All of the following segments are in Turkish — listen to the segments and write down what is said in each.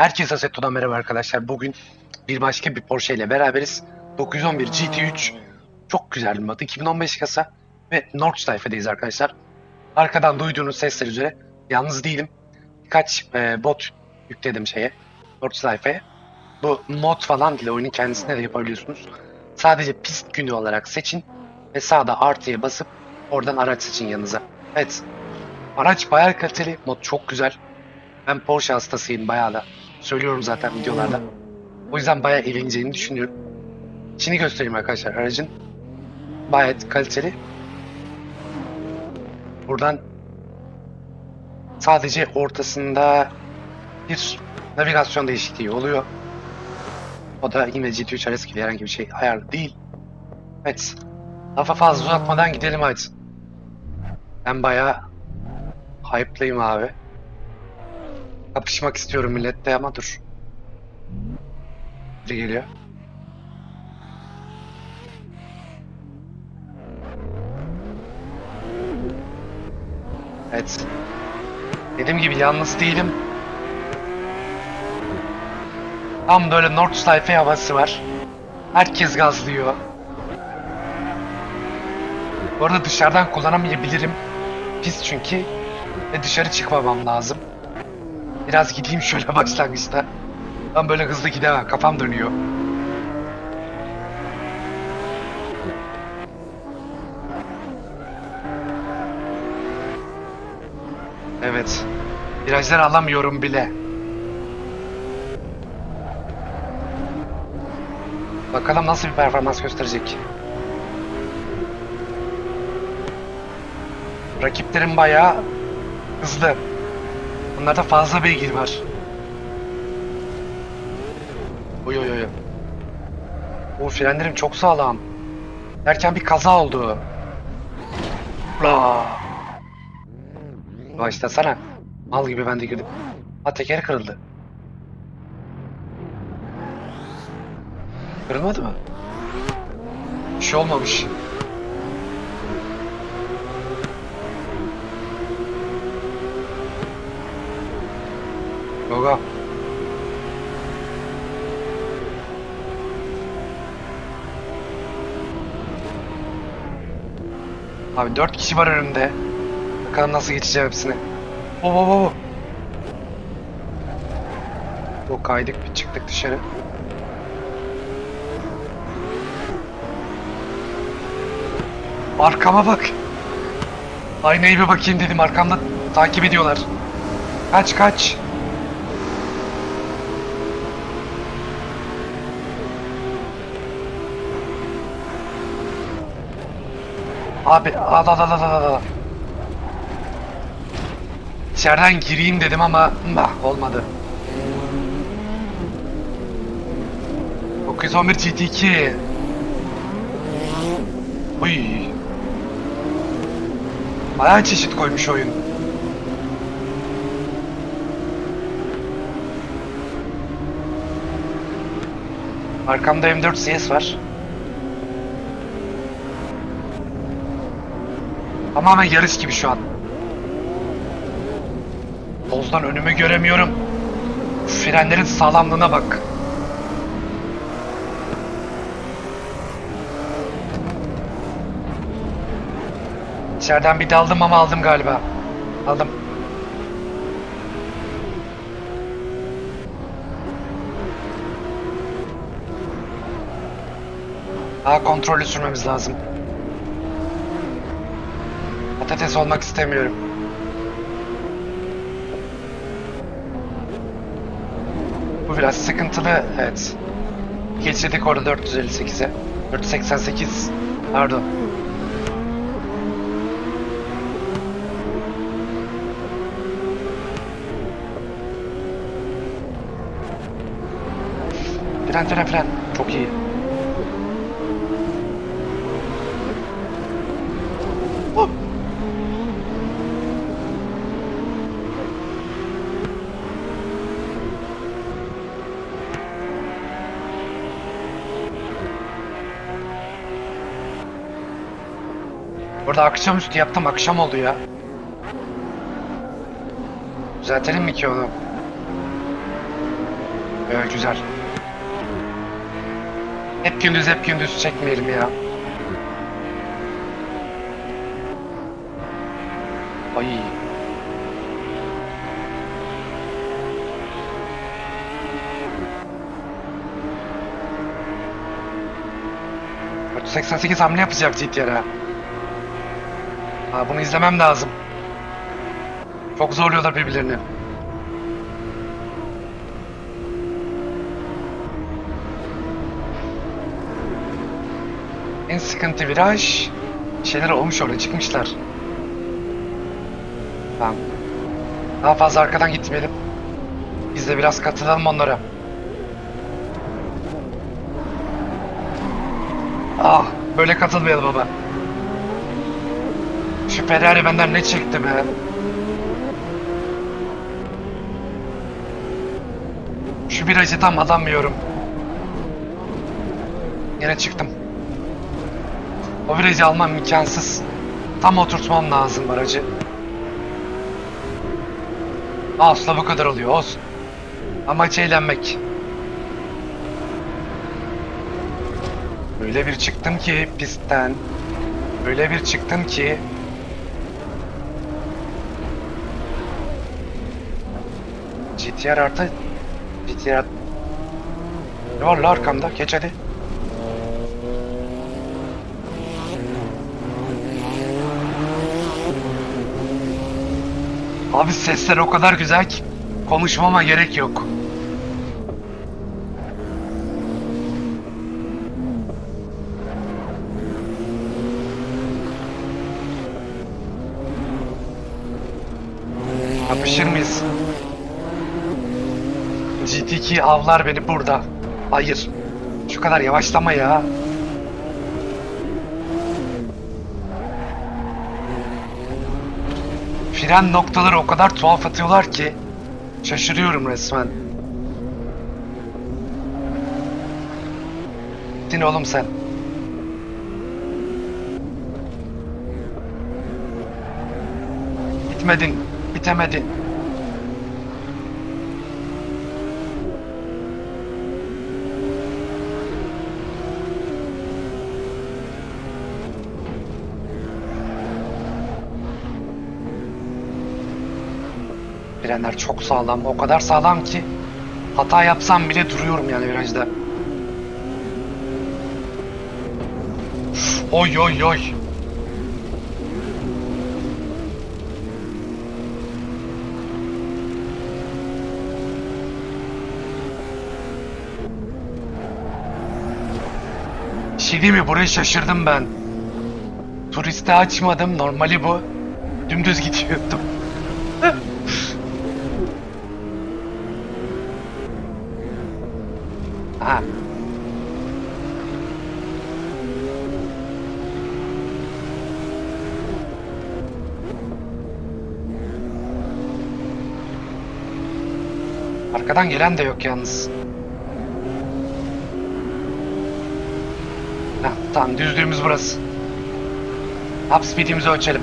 Herkese Assetto'dan merhaba arkadaşlar. Bugün bir başka bir Porsche ile beraberiz. 911 GT3 çok güzel bir mod. 2015 kasa ve Nordschleife'deyiz arkadaşlar. Arkadan duyduğunuz sesler üzere yalnız değilim. Birkaç e, bot yükledim şeye Nordschleife'ye. Bu mod falan değil oyunun kendisinde de yapabiliyorsunuz. Sadece pist günü olarak seçin ve sağda artıya basıp oradan araç seçin yanınıza. Evet. Araç bayağı kaliteli. Mod çok güzel. Ben Porsche hastasıyım bayağı da. Söylüyorum zaten videolarda. O yüzden bayağı eğleneceğini düşünüyorum. Şimdi göstereyim arkadaşlar aracın. Gayet kaliteli. Buradan sadece ortasında bir navigasyon değişikliği oluyor. O da yine GT3 RS gibi herhangi bir şey ayarlı değil. Evet. Lafa fazla uzatmadan gidelim hadi. Ben bayağı hype'lıyım abi. Kapışmak istiyorum millette ama dur. Biri geliyor. Evet. Dediğim gibi yalnız değilim. Tam böyle Nordschleife havası var. Herkes gazlıyor. Bu arada dışarıdan kullanamayabilirim. Pis çünkü. Ve dışarı çıkmamam lazım. Biraz gideyim şöyle başlangıçta. Ben böyle hızlı gidemem. Kafam dönüyor. Evet. Virajları alamıyorum bile. Bakalım nasıl bir performans gösterecek. Rakiplerim bayağı hızlı. Bunlarda fazla beygir var. Oy oy oy. O frenlerim çok sağlam. Derken bir kaza oldu. La. Başlasana. Mal gibi ben de girdim. Ha tekeri kırıldı. Kırılmadı mı? Bir şey olmamış. Gogo. Abi dört kişi var önümde. Bakalım nasıl geçeceğim hepsini. Oo, oo, oo. O kaydık bir çıktık dışarı. Arkama bak. Aynaya bir bakayım dedim arkamda takip ediyorlar. Kaç kaç. Abi al al al al al. İçeriden gireyim dedim ama bah olmadı. 911 GT2 Uy. Bayağı çeşit koymuş oyun. Arkamda M4 CS var. Tamamen yarış gibi şu an. Tozdan önümü göremiyorum. Frenlerin sağlamlığına bak. İçeriden bir daldım ama aldım galiba. Aldım. Daha kontrollü sürmemiz lazım. Patates olmak istemiyorum. Bu biraz sıkıntılı, evet. Geçirdik orada 458'e. 488, pardon. Fren fren fren. Çok iyi. Burada akşamüstü yaptım akşam oldu ya. Düzeltelim mi ki onu? Evet güzel. Hep gündüz hep gündüz çekmeyelim ya. Ay. ...488 hamle yapacak GTR'a. Ha, bunu izlemem lazım. Çok zorluyorlar birbirlerini. En sıkıntı viraj. Şeyler olmuş orada çıkmışlar. Tamam. Daha fazla arkadan gitmeyelim. Biz de biraz katılalım onlara. Ah böyle katılmayalım baba. Şu Ferrari benden ne çekti be? Şu virajı tam alamıyorum. Yine çıktım. O virajı almam imkansız. Tam oturtmam lazım aracı. Asla bu kadar oluyor olsun. Amaç eğlenmek. Öyle bir çıktım ki pistten. Öyle bir çıktım ki. GTR artı GTR Ne var la arkamda? Geç. Abi sesler o kadar güzel ki konuşmama gerek yok. GT2 avlar beni burada. Hayır. Şu kadar yavaşlama ya. Fren noktaları o kadar tuhaf atıyorlar ki şaşırıyorum resmen. Gittin oğlum sen. Bitmedin, bitemedin. Frenler çok sağlam. O kadar sağlam ki hata yapsam bile duruyorum yani virajda. Oy oy oy. Şey mi? Burayı şaşırdım ben. Turiste açmadım. Normali bu. Dümdüz gidiyordum. Ha. Arkadan gelen de yok yalnız. Ha, tamam düzlüğümüz burası. Top speed'imizi ölçelim.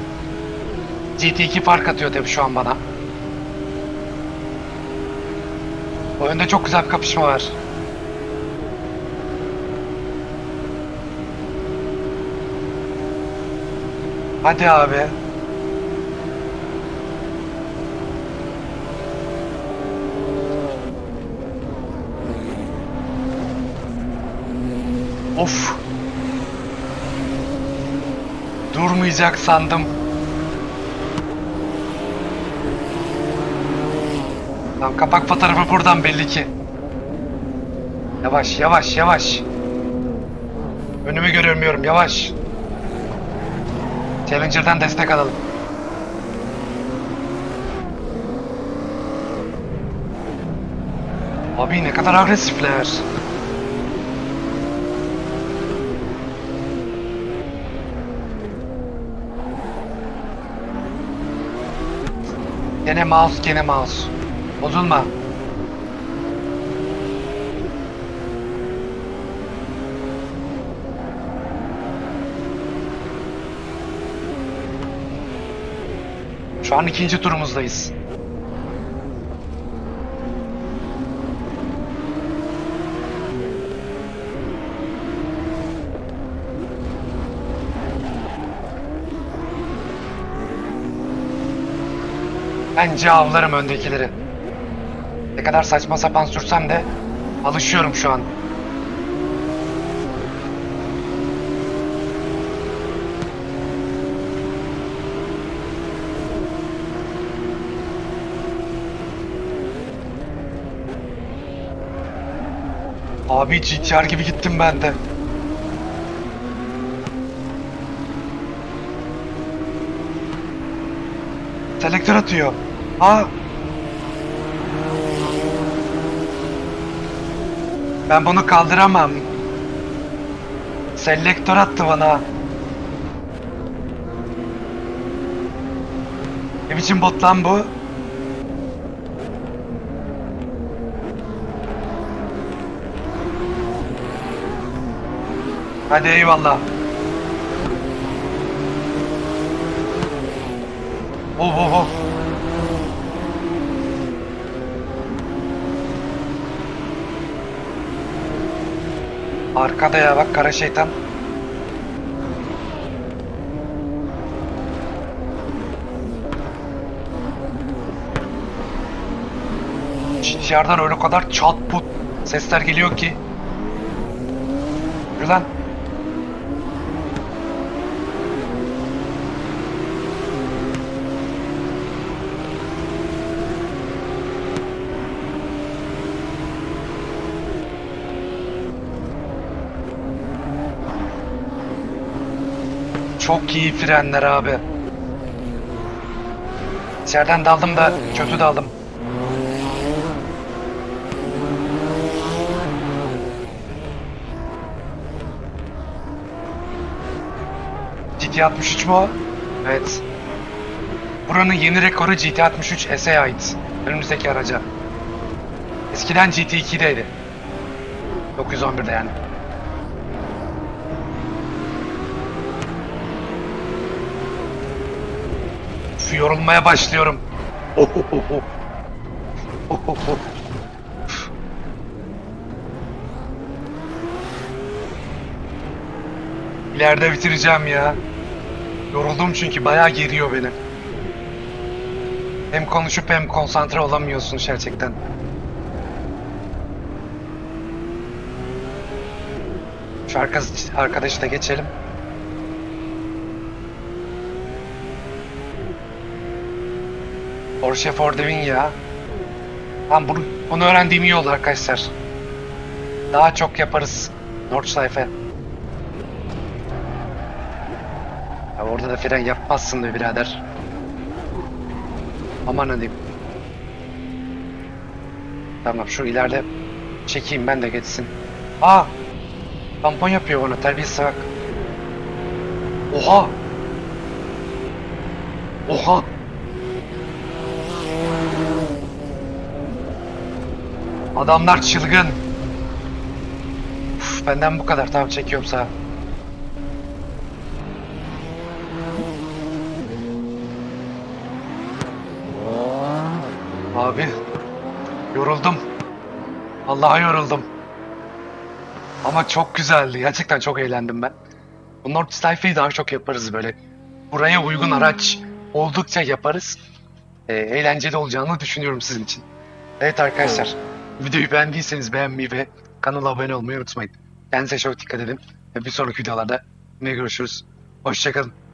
GT2 fark atıyor tabii şu an bana. O önde çok güzel bir kapışma var. Hadi abi. Of. Durmayacak sandım. Tamam kapak fotoğrafı buradan belli ki. Yavaş yavaş yavaş. Önümü göremiyorum yavaş. Challenger'dan destek alalım. Abi ne kadar agresifler. Gene mouse, gene mouse. Bozulma. Şu an ikinci turumuzdayız. Bence avlarım öndekileri. Ne kadar saçma sapan sürsem de alışıyorum şu an. Abi GTR gibi gittim ben de. Selektör atıyor. Aa. Ben bunu kaldıramam. Selektör attı bana. Ne biçim bot lan bu? Hadi eyvallah. Oh oh oh. Arkada ya bak kara şeytan. Dışarıdan öyle kadar çat put sesler geliyor ki. Yürü lan. Çok iyi frenler abi. İçeriden daldım da kötü daldım. GT63 mu o? Evet. Buranın yeni rekoru GT63 S'e ait. Önümüzdeki araca. Eskiden GT2'deydi. 911'de yani. Üf, yorulmaya başlıyorum. Ohohoho. Ohoho. İleride bitireceğim ya. Yoruldum çünkü bayağı geriyor beni. Hem konuşup hem konsantre olamıyorsun gerçekten. Şu arkadaş, arkadaşı da geçelim. Porsche for ya. Tam bunu, bunu öğrendiğim iyi oldu arkadaşlar. Daha çok yaparız Nordschleife. Ya orada da fren yapmazsın be birader. Aman diyeyim. Tamam şu ileride çekeyim ben de geçsin. Aa! Tampon yapıyor bana terbiyesiz bak. Oha! Oha! Adamlar çılgın. Uf, benden bu kadar. Tamam çekiyorum sağa. Abi yoruldum. Vallahi yoruldum. Ama çok güzeldi. Gerçekten çok eğlendim ben. Bu Nordschleife'yi daha çok yaparız böyle. Buraya uygun araç oldukça yaparız. Ee, eğlenceli olacağını düşünüyorum sizin için. Evet arkadaşlar. Videoyu beğendiyseniz beğenmeyi ve kanala abone olmayı unutmayın. Kendinize çok dikkat edin. Bir sonraki videolarda yine görüşürüz. Hoşçakalın.